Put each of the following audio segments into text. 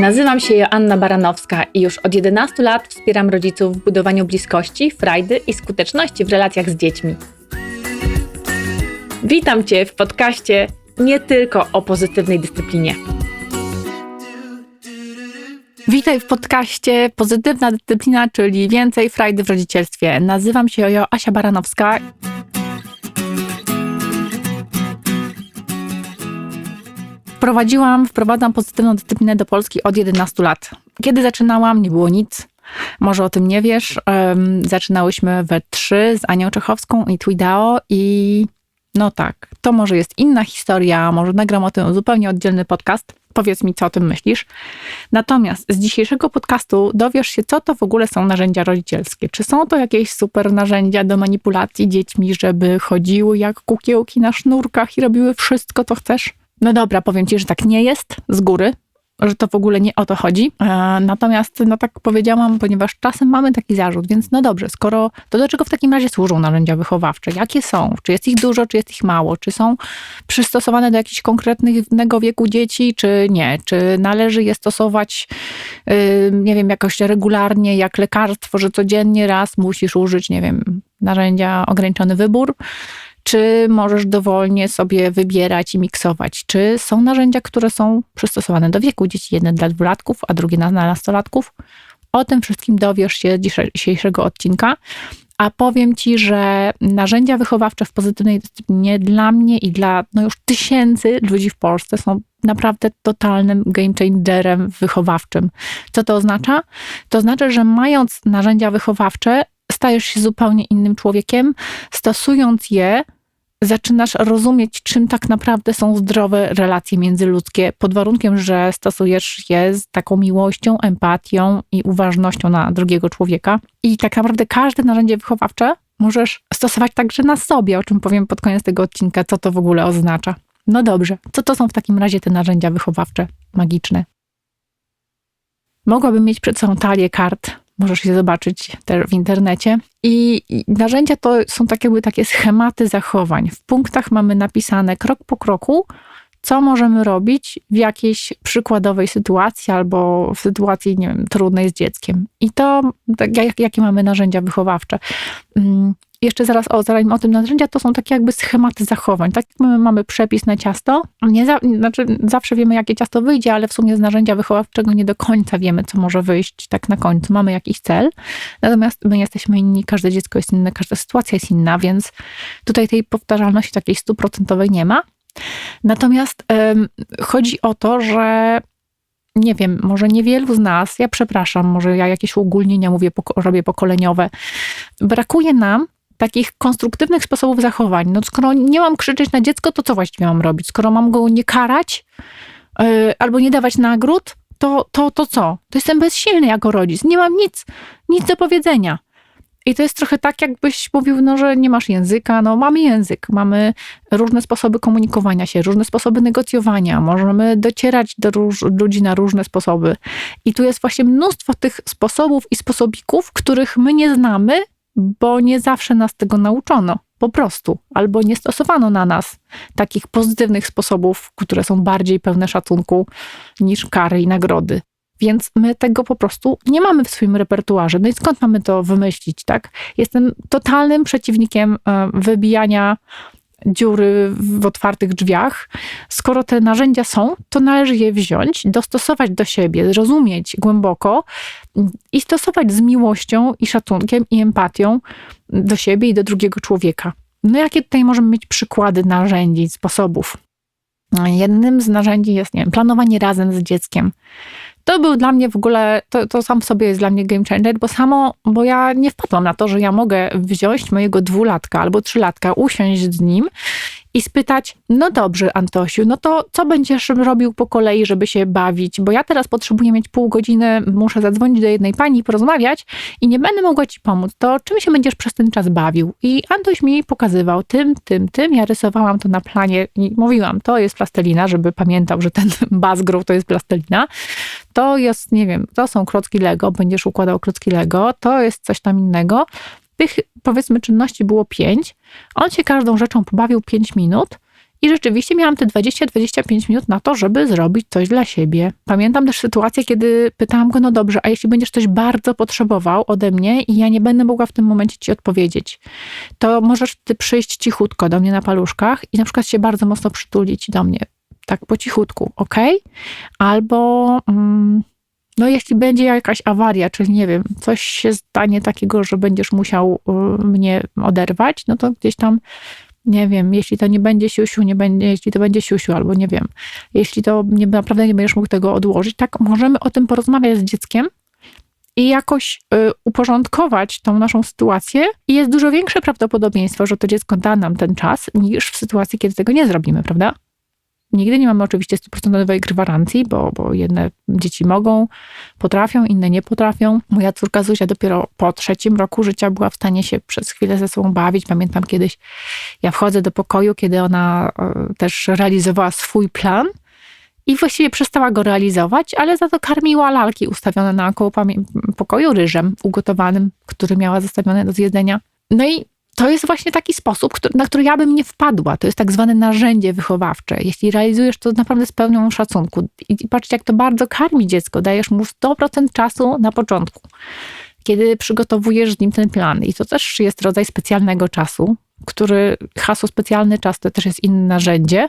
Nazywam się Joanna Baranowska i już od 11 lat wspieram rodziców w budowaniu bliskości, frajdy i skuteczności w relacjach z dziećmi. Witam Cię w podcaście nie tylko o pozytywnej dyscyplinie. Witaj w podcaście Pozytywna Dyscyplina, czyli więcej frajdy w rodzicielstwie. Nazywam się Joasia Baranowska. Wprowadziłam, wprowadzam pozytywną dyscyplinę do Polski od 11 lat. Kiedy zaczynałam, nie było nic. Może o tym nie wiesz. Zaczynałyśmy we trzy z Anią Czechowską i Twidao i no tak, to może jest inna historia, może nagram o tym zupełnie oddzielny podcast. Powiedz mi, co o tym myślisz. Natomiast z dzisiejszego podcastu dowiesz się, co to w ogóle są narzędzia rodzicielskie. Czy są to jakieś super narzędzia do manipulacji dziećmi, żeby chodziły jak kukiełki na sznurkach i robiły wszystko, co chcesz? No dobra, powiem ci, że tak nie jest z góry, że to w ogóle nie o to chodzi. E, natomiast, no tak powiedziałam, ponieważ czasem mamy taki zarzut, więc no dobrze, skoro, to do czego w takim razie służą narzędzia wychowawcze? Jakie są? Czy jest ich dużo, czy jest ich mało? Czy są przystosowane do jakiegoś konkretnego wieku dzieci, czy nie? Czy należy je stosować, nie wiem, jakoś regularnie, jak lekarstwo, że codziennie raz musisz użyć, nie wiem, narzędzia ograniczony wybór? Czy możesz dowolnie sobie wybierać i miksować, czy są narzędzia, które są przystosowane do wieku dzieci, jedne dla dwulatków, a drugie dla nastolatków. O tym wszystkim dowiesz się dzisiejszego odcinka. A powiem Ci, że narzędzia wychowawcze w pozytywnej dyscyplinie dla mnie i dla no już tysięcy ludzi w Polsce są naprawdę totalnym game changerem wychowawczym. Co to oznacza? To oznacza, że mając narzędzia wychowawcze, stajesz się zupełnie innym człowiekiem, stosując je zaczynasz rozumieć, czym tak naprawdę są zdrowe relacje międzyludzkie, pod warunkiem, że stosujesz je z taką miłością, empatią i uważnością na drugiego człowieka. I tak naprawdę każde narzędzie wychowawcze możesz stosować także na sobie, o czym powiem pod koniec tego odcinka, co to w ogóle oznacza. No dobrze, co to są w takim razie te narzędzia wychowawcze magiczne? Mogłabym mieć przed sobą talię kart, Możesz je zobaczyć też w internecie. I narzędzia to są tak jakby takie schematy zachowań. W punktach mamy napisane krok po kroku, co możemy robić w jakiejś przykładowej sytuacji albo w sytuacji, nie wiem, trudnej z dzieckiem. I to, tak, jak, jakie mamy narzędzia wychowawcze. Jeszcze zaraz o, zanim o tym narzędzia, to są takie jakby schematy zachowań. Tak jak my mamy przepis na ciasto, nie za, znaczy zawsze wiemy, jakie ciasto wyjdzie, ale w sumie z narzędzia wychowawczego nie do końca wiemy, co może wyjść tak na końcu. Mamy jakiś cel, natomiast my jesteśmy inni, każde dziecko jest inne, każda sytuacja jest inna, więc tutaj tej powtarzalności takiej stuprocentowej nie ma. Natomiast ym, chodzi o to, że nie wiem, może niewielu z nas, ja przepraszam, może ja jakieś uogólnienia mówię, robię pokoleniowe, brakuje nam takich konstruktywnych sposobów zachowań. No skoro nie mam krzyczeć na dziecko, to co właściwie mam robić? Skoro mam go nie karać yy, albo nie dawać nagród, to, to, to co? To jestem bezsilny jako rodzic. Nie mam nic, nic do powiedzenia. I to jest trochę tak, jakbyś mówił, no, że nie masz języka. No, mamy język, mamy różne sposoby komunikowania się, różne sposoby negocjowania, możemy docierać do róż, ludzi na różne sposoby. I tu jest właśnie mnóstwo tych sposobów i sposobików, których my nie znamy, bo nie zawsze nas tego nauczono. Po prostu, albo nie stosowano na nas takich pozytywnych sposobów, które są bardziej pełne szacunku niż kary i nagrody. Więc my tego po prostu nie mamy w swoim repertuarze. No i skąd mamy to wymyślić, tak? Jestem totalnym przeciwnikiem e, wybijania dziury w otwartych drzwiach. Skoro te narzędzia są, to należy je wziąć, dostosować do siebie, zrozumieć głęboko i stosować z miłością i szacunkiem i empatią do siebie i do drugiego człowieka. No jakie tutaj możemy mieć przykłady narzędzi, sposobów? Jednym z narzędzi jest nie wiem, planowanie razem z dzieckiem to był dla mnie w ogóle, to, to sam w sobie jest dla mnie game changer, bo samo, bo ja nie wpadłam na to, że ja mogę wziąć mojego dwulatka albo trzylatka, usiąść z nim i spytać, no dobrze, Antosiu, no to co będziesz robił po kolei, żeby się bawić? Bo ja teraz potrzebuję mieć pół godziny, muszę zadzwonić do jednej pani porozmawiać i nie będę mogła ci pomóc. To czym się będziesz przez ten czas bawił? I Antoś mi pokazywał tym, tym, tym. Ja rysowałam to na planie i mówiłam, to jest plastelina, żeby pamiętał, że ten bazgrów to jest plastelina. To jest, nie wiem, to są klocki Lego, będziesz układał klocki Lego, to jest coś tam innego. Tych, powiedzmy, czynności było pięć. On się każdą rzeczą pobawił pięć minut I rzeczywiście miałam te 20-25 minut na to, żeby zrobić coś dla siebie. Pamiętam też sytuację, kiedy pytałam go, no dobrze, a jeśli będziesz coś bardzo potrzebował ode mnie i ja nie będę mogła w tym momencie ci odpowiedzieć, to możesz ty przyjść cichutko do mnie na paluszkach i na przykład się bardzo mocno przytulić do mnie. Tak po cichutku, ok? Albo... Mm, no, jeśli będzie jakaś awaria, czyli nie wiem, coś się stanie takiego, że będziesz musiał y, mnie oderwać, no to gdzieś tam nie wiem, jeśli to nie będzie siusiu, nie będzie, jeśli to będzie siusiu, albo nie wiem, jeśli to nie, naprawdę nie będziesz mógł tego odłożyć, tak możemy o tym porozmawiać z dzieckiem i jakoś y, uporządkować tą naszą sytuację i jest dużo większe prawdopodobieństwo, że to dziecko da nam ten czas, niż w sytuacji, kiedy tego nie zrobimy, prawda? Nigdy nie mamy oczywiście stuprocentowej gwarancji, bo, bo jedne dzieci mogą, potrafią, inne nie potrafią. Moja córka Zuzia dopiero po trzecim roku życia była w stanie się przez chwilę ze sobą bawić. Pamiętam kiedyś, ja wchodzę do pokoju, kiedy ona e, też realizowała swój plan i właściwie przestała go realizować, ale za to karmiła lalki ustawione na koło pokoju ryżem ugotowanym, który miała zostawione do zjedzenia. No i to jest właśnie taki sposób, na który ja bym nie wpadła. To jest tak zwane narzędzie wychowawcze. Jeśli realizujesz to naprawdę z pełną szacunku. I patrzcie, jak to bardzo karmi dziecko. Dajesz mu 100% czasu na początku, kiedy przygotowujesz z nim ten plan. I to też jest rodzaj specjalnego czasu, który hasło specjalny czas to też jest inne narzędzie,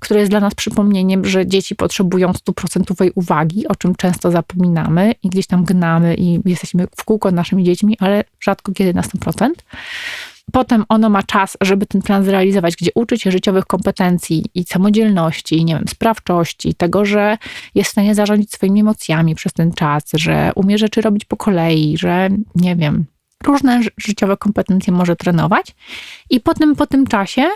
które jest dla nas przypomnieniem, że dzieci potrzebują stuprocentowej uwagi, o czym często zapominamy i gdzieś tam gnamy i jesteśmy w kółko naszymi dziećmi, ale rzadko kiedy na 100%. Potem ono ma czas, żeby ten plan zrealizować, gdzie uczy się życiowych kompetencji i samodzielności, nie wiem, sprawczości, tego, że jest w stanie zarządzić swoimi emocjami przez ten czas, że umie rzeczy robić po kolei, że nie wiem, różne życiowe kompetencje może trenować. I potem po tym czasie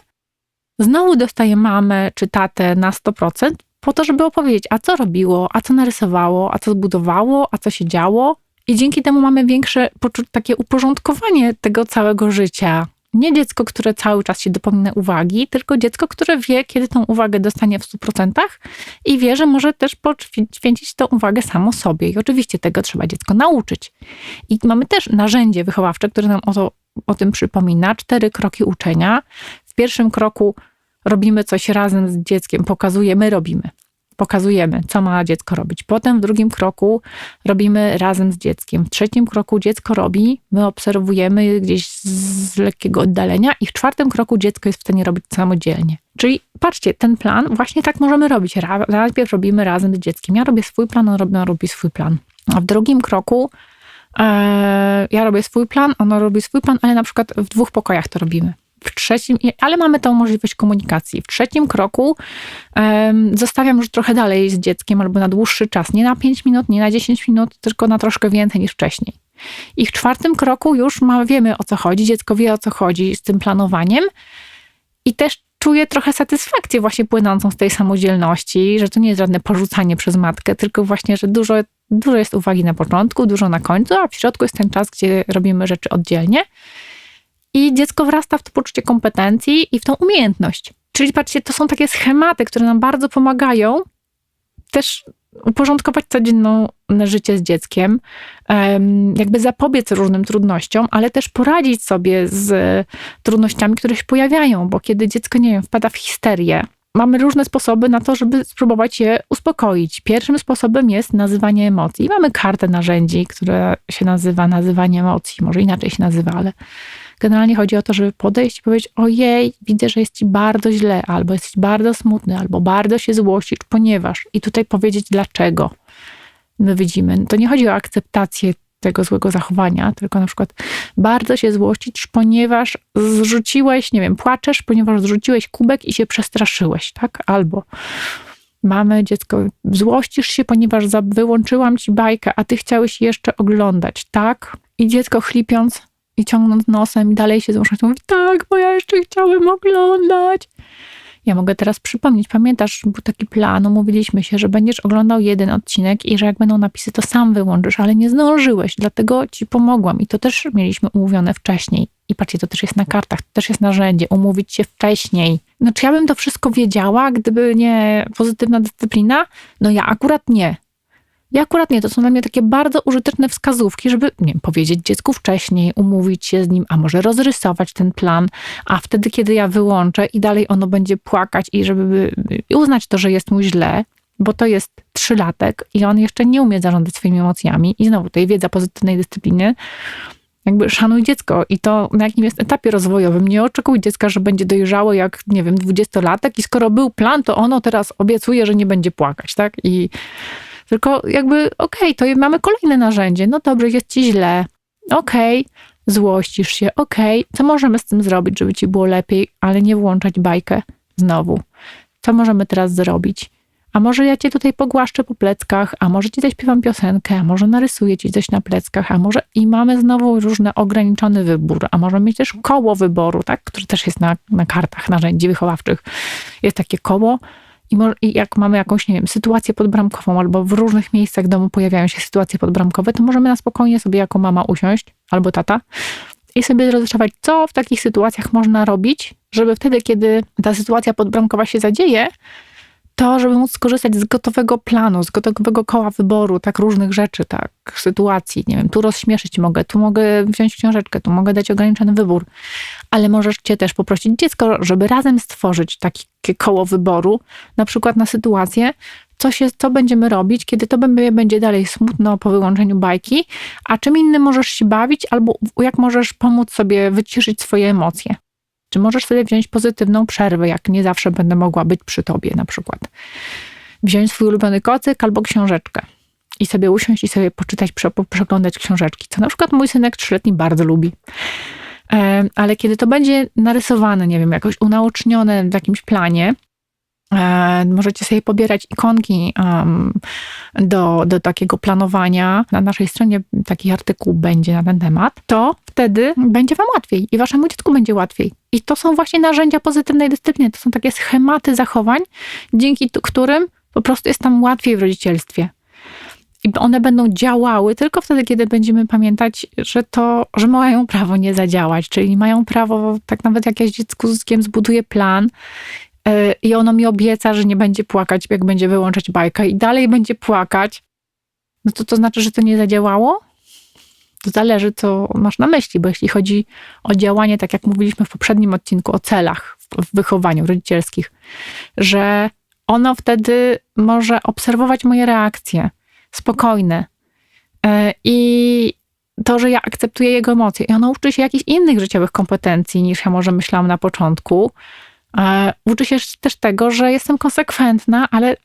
znowu dostaje mamę czy tatę na 100%, po to, żeby opowiedzieć, a co robiło, a co narysowało, a co zbudowało, a co się działo, i dzięki temu mamy większe takie uporządkowanie tego całego życia. Nie dziecko, które cały czas się dopomina uwagi, tylko dziecko, które wie, kiedy tą uwagę dostanie w 100% i wie, że może też poświęcić tą uwagę samo sobie. I oczywiście tego trzeba dziecko nauczyć. I mamy też narzędzie wychowawcze, które nam o, to, o tym przypomina. Cztery kroki uczenia. W pierwszym kroku robimy coś razem z dzieckiem, pokazujemy, robimy pokazujemy, co ma dziecko robić. Potem w drugim kroku robimy razem z dzieckiem. W trzecim kroku dziecko robi, my obserwujemy gdzieś z lekkiego oddalenia i w czwartym kroku dziecko jest w stanie robić samodzielnie. Czyli patrzcie, ten plan właśnie tak możemy robić. Najpierw robimy razem z dzieckiem. Ja robię swój plan, on robi, on robi swój plan. A w drugim kroku e, ja robię swój plan, ono robi swój plan, ale na przykład w dwóch pokojach to robimy. W trzecim, ale mamy tą możliwość komunikacji. W trzecim kroku um, zostawiam już trochę dalej z dzieckiem albo na dłuższy czas. Nie na 5 minut, nie na 10 minut, tylko na troszkę więcej niż wcześniej. I w czwartym kroku już ma, wiemy o co chodzi, dziecko wie o co chodzi z tym planowaniem i też czuję trochę satysfakcję właśnie płynącą z tej samodzielności, że to nie jest żadne porzucanie przez matkę, tylko właśnie, że dużo, dużo jest uwagi na początku, dużo na końcu, a w środku jest ten czas, gdzie robimy rzeczy oddzielnie. I dziecko wrasta w to poczucie kompetencji i w tą umiejętność. Czyli patrzcie, to są takie schematy, które nam bardzo pomagają też uporządkować codzienną życie z dzieckiem, jakby zapobiec różnym trudnościom, ale też poradzić sobie z trudnościami, które się pojawiają, bo kiedy dziecko, nie wiem, wpada w histerię, mamy różne sposoby na to, żeby spróbować je uspokoić. Pierwszym sposobem jest nazywanie emocji. Mamy kartę narzędzi, które się nazywa nazywanie emocji, może inaczej się nazywa, ale Generalnie chodzi o to, żeby podejść i powiedzieć: Ojej, widzę, że jest ci bardzo źle, albo jesteś bardzo smutny, albo bardzo się złościsz, ponieważ. I tutaj powiedzieć dlaczego my widzimy. To nie chodzi o akceptację tego złego zachowania, tylko na przykład bardzo się złościsz, ponieważ zrzuciłeś, nie wiem, płaczesz, ponieważ zrzuciłeś kubek i się przestraszyłeś, tak? Albo mamy dziecko, złościsz się, ponieważ wyłączyłam ci bajkę, a ty chciałeś jeszcze oglądać, tak? I dziecko chlipiąc i ciągnąc nosem i dalej się zmuszać, mówi, tak, bo ja jeszcze chciałem oglądać. Ja mogę teraz przypomnieć, pamiętasz, był taki plan, umówiliśmy się, że będziesz oglądał jeden odcinek i że jak będą napisy, to sam wyłączysz, ale nie zdążyłeś, dlatego ci pomogłam. I to też mieliśmy umówione wcześniej. I patrzcie, to też jest na kartach, to też jest narzędzie, umówić się wcześniej. No czy ja bym to wszystko wiedziała, gdyby nie pozytywna dyscyplina? No ja akurat nie. Ja akurat nie, to są dla mnie takie bardzo użyteczne wskazówki, żeby nie wiem, powiedzieć dziecku wcześniej, umówić się z nim, a może rozrysować ten plan, a wtedy, kiedy ja wyłączę i dalej ono będzie płakać i żeby uznać to, że jest mu źle, bo to jest trzylatek i on jeszcze nie umie zarządzać swoimi emocjami i znowu tutaj wiedza pozytywnej dyscypliny, jakby szanuj dziecko i to na jakim jest etapie rozwojowym. Nie oczekuj dziecka, że będzie dojrzało jak, nie wiem, dwudziestolatek i skoro był plan, to ono teraz obiecuje, że nie będzie płakać, tak? I tylko jakby, okej, okay, to mamy kolejne narzędzie. No dobrze, jest ci źle. Okej, okay, złościsz się. Okej, okay, co możemy z tym zrobić, żeby ci było lepiej, ale nie włączać bajkę znowu. Co możemy teraz zrobić? A może ja cię tutaj pogłaszczę po pleckach, a może ci zaśpiewam piosenkę, a może narysuję ci coś na pleckach, a może i mamy znowu różny ograniczony wybór, a może mieć też koło wyboru, tak, które też jest na, na kartach narzędzi wychowawczych. Jest takie koło, i, I, jak mamy jakąś, nie wiem, sytuację podbramkową, albo w różnych miejscach domu pojawiają się sytuacje podbramkowe, to możemy na spokojnie sobie jako mama usiąść, albo tata, i sobie rozszyfrować, co w takich sytuacjach można robić, żeby wtedy, kiedy ta sytuacja podbramkowa się zadzieje, to, żeby móc skorzystać z gotowego planu, z gotowego koła wyboru, tak różnych rzeczy, tak, sytuacji. Nie wiem, tu rozśmieszyć mogę, tu mogę wziąć książeczkę, tu mogę dać ograniczony wybór, ale możesz cię też poprosić dziecko, żeby razem stworzyć takie koło wyboru, na przykład na sytuację, co, się, co będziemy robić, kiedy to będzie dalej smutno po wyłączeniu bajki, a czym innym możesz się bawić, albo jak możesz pomóc sobie wyciszyć swoje emocje. Czy możesz sobie wziąć pozytywną przerwę, jak nie zawsze będę mogła być przy tobie na przykład. Wziąć swój ulubiony kocyk albo książeczkę i sobie usiąść i sobie poczytać, przeglądać książeczki, co na przykład mój synek trzyletni bardzo lubi. E, ale kiedy to będzie narysowane, nie wiem, jakoś unaocznione w jakimś planie, możecie sobie pobierać ikonki do, do takiego planowania. Na naszej stronie taki artykuł będzie na ten temat. To wtedy będzie Wam łatwiej i Waszemu dziecku będzie łatwiej. I to są właśnie narzędzia pozytywnej dyscypliny. To są takie schematy zachowań, dzięki którym po prostu jest tam łatwiej w rodzicielstwie. I one będą działały tylko wtedy, kiedy będziemy pamiętać, że to, że mają prawo nie zadziałać, czyli mają prawo, tak nawet jak ja z dzieckiem zbuduję plan E, i ono mi obieca, że nie będzie płakać, jak będzie wyłączać bajkę. I dalej będzie płakać, no to to znaczy, że to nie zadziałało? To zależy, co masz na myśli, bo jeśli chodzi o działanie, tak jak mówiliśmy w poprzednim odcinku o celach w wychowaniu rodzicielskich, że ono wtedy może obserwować moje reakcje spokojne. E, i to, że ja akceptuję jego emocje i ono uczy się jakichś innych życiowych kompetencji niż ja może myślałam na początku, Uczy się też tego, że jestem konsekwentna, ale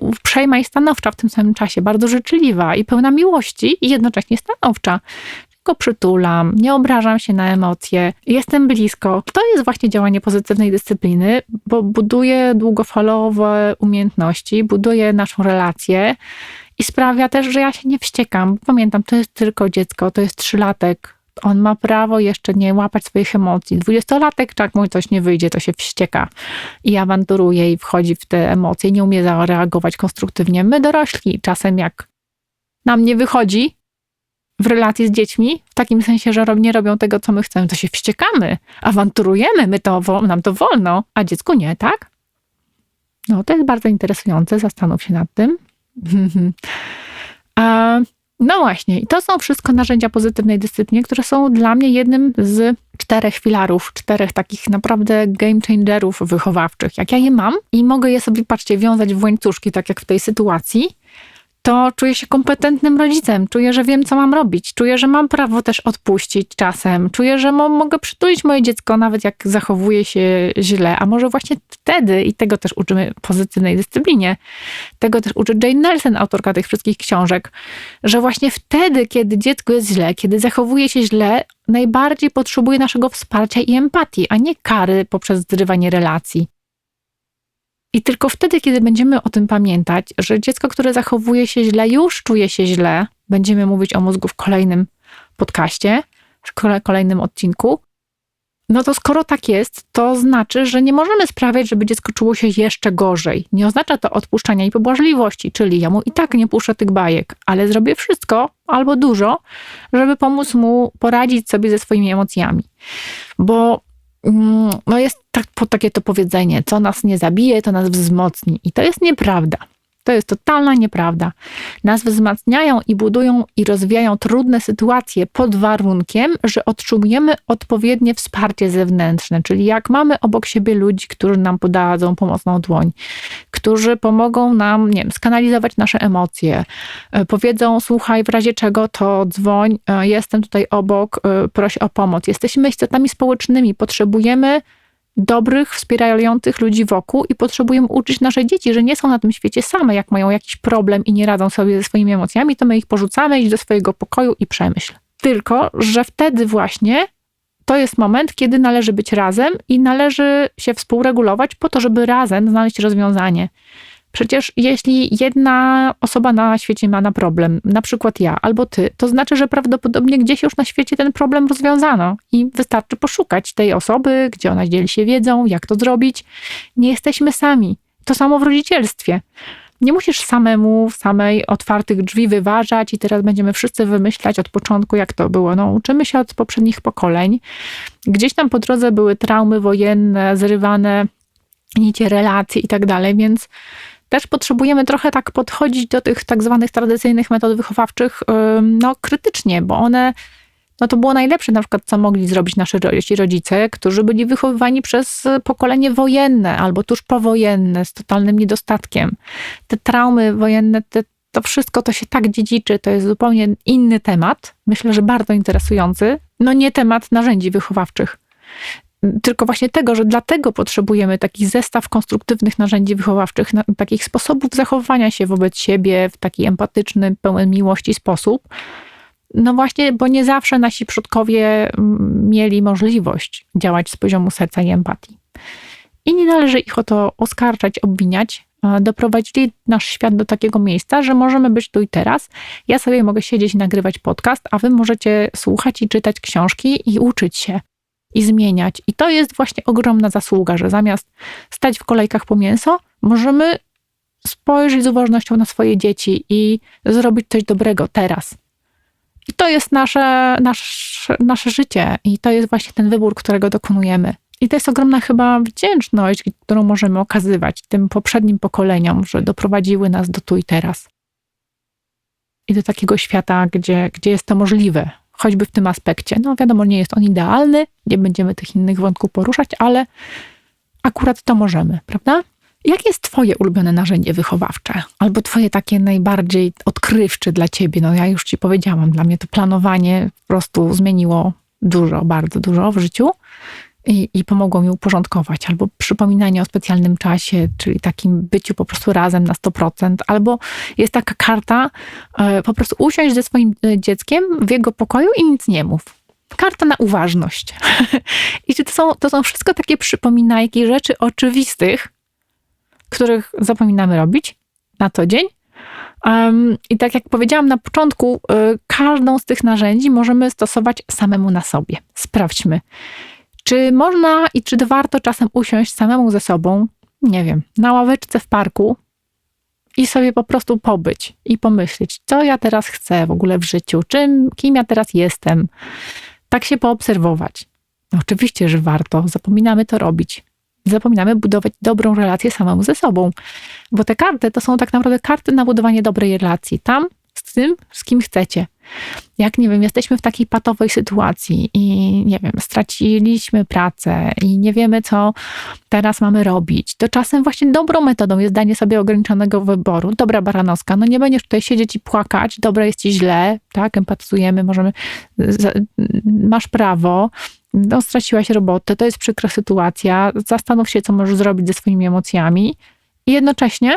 uprzejma y, i stanowcza w tym samym czasie, bardzo życzliwa i pełna miłości i jednocześnie stanowcza. Tylko przytulam, nie obrażam się na emocje, jestem blisko. To jest właśnie działanie pozytywnej dyscypliny, bo buduje długofalowe umiejętności, buduje naszą relację i sprawia też, że ja się nie wściekam. Pamiętam, to jest tylko dziecko, to jest trzylatek, on ma prawo jeszcze nie łapać swoich emocji. Dwudziestolatek, jak mu coś nie wyjdzie, to się wścieka i awanturuje i wchodzi w te emocje, nie umie zareagować konstruktywnie. My dorośli czasem jak nam nie wychodzi w relacji z dziećmi, w takim sensie, że nie robią tego, co my chcemy, to się wściekamy, awanturujemy, my to, nam to wolno, a dziecku nie, tak? No, to jest bardzo interesujące, zastanów się nad tym. a no właśnie, i to są wszystko narzędzia pozytywnej dyscypliny, które są dla mnie jednym z czterech filarów, czterech takich naprawdę game changerów wychowawczych. Jak ja je mam i mogę je sobie, patrzcie, wiązać w łańcuszki, tak jak w tej sytuacji, to czuję się kompetentnym rodzicem, czuję, że wiem, co mam robić, czuję, że mam prawo też odpuścić czasem, czuję, że mogę przytulić moje dziecko, nawet jak zachowuje się źle, a może właśnie wtedy, i tego też uczymy pozytywnej dyscyplinie, tego też uczy Jane Nelson, autorka tych wszystkich książek, że właśnie wtedy, kiedy dziecko jest źle, kiedy zachowuje się źle, najbardziej potrzebuje naszego wsparcia i empatii, a nie kary poprzez zrywanie relacji. I tylko wtedy, kiedy będziemy o tym pamiętać, że dziecko, które zachowuje się źle, już czuje się źle, będziemy mówić o mózgu w kolejnym podcaście, w kolejnym odcinku, no to skoro tak jest, to znaczy, że nie możemy sprawiać, żeby dziecko czuło się jeszcze gorzej. Nie oznacza to odpuszczania i pobłażliwości, czyli ja mu i tak nie puszczę tych bajek, ale zrobię wszystko albo dużo, żeby pomóc mu poradzić sobie ze swoimi emocjami. Bo no jest tak, takie to powiedzenie, co nas nie zabije, to nas wzmocni. I to jest nieprawda. To jest totalna nieprawda. Nas wzmacniają i budują i rozwijają trudne sytuacje pod warunkiem, że otrzymujemy odpowiednie wsparcie zewnętrzne, czyli jak mamy obok siebie ludzi, którzy nam podadzą pomocną dłoń, którzy pomogą nam, nie wiem, skanalizować nasze emocje, e, powiedzą, słuchaj, w razie czego to dzwoń, e, jestem tutaj obok, e, proś o pomoc. Jesteśmy istotami społecznymi, potrzebujemy dobrych, wspierających ludzi wokół i potrzebujemy uczyć nasze dzieci, że nie są na tym świecie same. Jak mają jakiś problem i nie radzą sobie ze swoimi emocjami, to my ich porzucamy, iść do swojego pokoju i przemyśl. Tylko, że wtedy właśnie to jest moment, kiedy należy być razem i należy się współregulować po to, żeby razem znaleźć rozwiązanie. Przecież jeśli jedna osoba na świecie ma na problem, na przykład ja albo ty, to znaczy, że prawdopodobnie gdzieś już na świecie ten problem rozwiązano i wystarczy poszukać tej osoby, gdzie ona dzieli się wiedzą, jak to zrobić. Nie jesteśmy sami. To samo w rodzicielstwie. Nie musisz samemu, samej otwartych drzwi wyważać i teraz będziemy wszyscy wymyślać od początku, jak to było. No, uczymy się od poprzednich pokoleń. Gdzieś tam po drodze były traumy wojenne, zrywane nicie relacji i tak dalej, więc też potrzebujemy trochę tak podchodzić do tych tak zwanych tradycyjnych metod wychowawczych no, krytycznie, bo one, no to było najlepsze na przykład, co mogli zrobić nasi rodzice, którzy byli wychowywani przez pokolenie wojenne albo tuż powojenne z totalnym niedostatkiem. Te traumy wojenne, te, to wszystko to się tak dziedziczy, to jest zupełnie inny temat. Myślę, że bardzo interesujący. No nie temat narzędzi wychowawczych tylko właśnie tego, że dlatego potrzebujemy taki zestaw konstruktywnych narzędzi wychowawczych, takich sposobów zachowania się wobec siebie w taki empatyczny, pełen miłości sposób. No właśnie, bo nie zawsze nasi przodkowie mm, mieli możliwość działać z poziomu serca i empatii. I nie należy ich o to oskarżać, obwiniać. Doprowadzili nasz świat do takiego miejsca, że możemy być tu i teraz. Ja sobie mogę siedzieć i nagrywać podcast, a wy możecie słuchać i czytać książki i uczyć się i zmieniać. I to jest właśnie ogromna zasługa, że zamiast stać w kolejkach po mięso, możemy spojrzeć z uważnością na swoje dzieci i zrobić coś dobrego teraz. I to jest nasze, nasze, nasze życie, i to jest właśnie ten wybór, którego dokonujemy. I to jest ogromna chyba wdzięczność, którą możemy okazywać tym poprzednim pokoleniom, że doprowadziły nas do tu i teraz. I do takiego świata, gdzie, gdzie jest to możliwe, choćby w tym aspekcie. No wiadomo, nie jest on idealny, nie będziemy tych innych wątków poruszać, ale akurat to możemy, prawda? Jakie jest Twoje ulubione narzędzie wychowawcze? Albo Twoje takie najbardziej odkrywcze dla Ciebie? No ja już Ci powiedziałam, dla mnie to planowanie po prostu zmieniło dużo, bardzo dużo w życiu i, i pomogło mi uporządkować, albo przypominanie o specjalnym czasie, czyli takim byciu po prostu razem na 100%, albo jest taka karta, e, po prostu usiąść ze swoim e, dzieckiem w jego pokoju i nic nie mów. Karta na uważność. I to są, to są wszystko takie przypominajki rzeczy oczywistych, których zapominamy robić na co dzień. Um, I tak jak powiedziałam na początku, y, każdą z tych narzędzi możemy stosować samemu na sobie. Sprawdźmy, czy można i czy warto czasem usiąść samemu ze sobą, nie wiem, na ławeczce w parku i sobie po prostu pobyć i pomyśleć, co ja teraz chcę w ogóle w życiu, czym, kim ja teraz jestem. Tak się poobserwować. No oczywiście, że warto, zapominamy to robić. Zapominamy budować dobrą relację samemu ze sobą, bo te karty to są tak naprawdę karty na budowanie dobrej relacji. Tam z tym, z kim chcecie. Jak nie wiem, jesteśmy w takiej patowej sytuacji i nie wiem, straciliśmy pracę i nie wiemy, co teraz mamy robić, to czasem właśnie dobrą metodą jest danie sobie ograniczonego wyboru. Dobra baranowska, no nie będziesz tutaj siedzieć i płakać, dobra jest ci źle, tak, empatyzujemy, możemy, masz prawo, no straciłaś robotę, to jest przykra sytuacja, zastanów się, co możesz zrobić ze swoimi emocjami i jednocześnie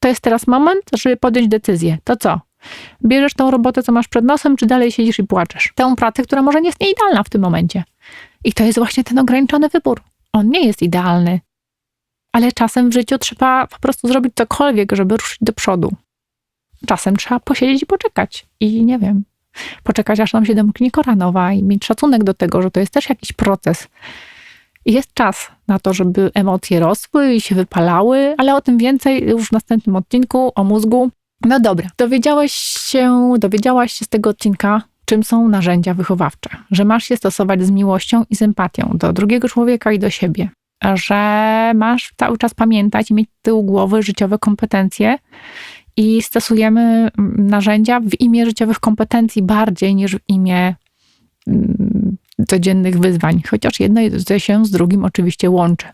to jest teraz moment, żeby podjąć decyzję. To co? Bierzesz tą robotę, co masz przed nosem, czy dalej siedzisz i płaczesz? Tę pracę, która może nie jest nieidealna w tym momencie. I to jest właśnie ten ograniczony wybór. On nie jest idealny. Ale czasem w życiu trzeba po prostu zrobić cokolwiek, żeby ruszyć do przodu. Czasem trzeba posiedzieć i poczekać. I nie wiem, poczekać aż nam się domknie koranowa i mieć szacunek do tego, że to jest też jakiś proces. I jest czas na to, żeby emocje rosły i się wypalały, ale o tym więcej już w następnym odcinku o mózgu. No dobra, dowiedziałeś się, dowiedziałaś się z tego odcinka, czym są narzędzia wychowawcze, że masz je stosować z miłością i z empatią do drugiego człowieka i do siebie. że masz cały czas pamiętać i mieć z głowy życiowe kompetencje i stosujemy mm, narzędzia w imię życiowych kompetencji bardziej niż w imię mm, codziennych wyzwań, chociaż jedno się z drugim oczywiście łączy.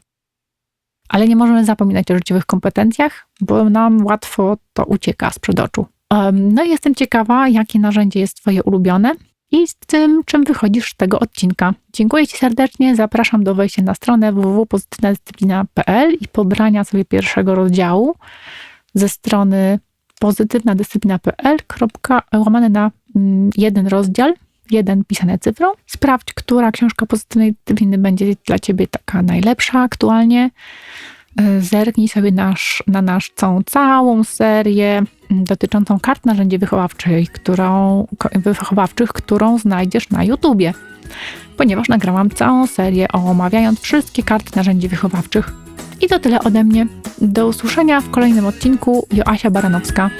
Ale nie możemy zapominać o życiowych kompetencjach, bo nam łatwo to ucieka sprzed oczu. No i jestem ciekawa, jakie narzędzie jest Twoje ulubione i z tym, czym wychodzisz z tego odcinka. Dziękuję Ci serdecznie, zapraszam do wejścia na stronę www.pozytywnadyscyplina.pl i pobrania sobie pierwszego rozdziału ze strony pozytywnadyscyplina.pl, kropka, łamane na mm, jeden rozdział, jeden pisane cyfrą. Sprawdź, która książka pozytywnej dyscypliny będzie dla Ciebie taka najlepsza aktualnie. Y, Zerknij sobie nasz, na naszą całą serię mm, dotyczącą kart narzędzi wychowawczych, którą, wychowawczych, którą znajdziesz na YouTubie. Ponieważ nagrałam całą serię omawiając wszystkie karty narzędzi wychowawczych. I to tyle ode mnie. Do usłyszenia w kolejnym odcinku. Joasia Baranowska.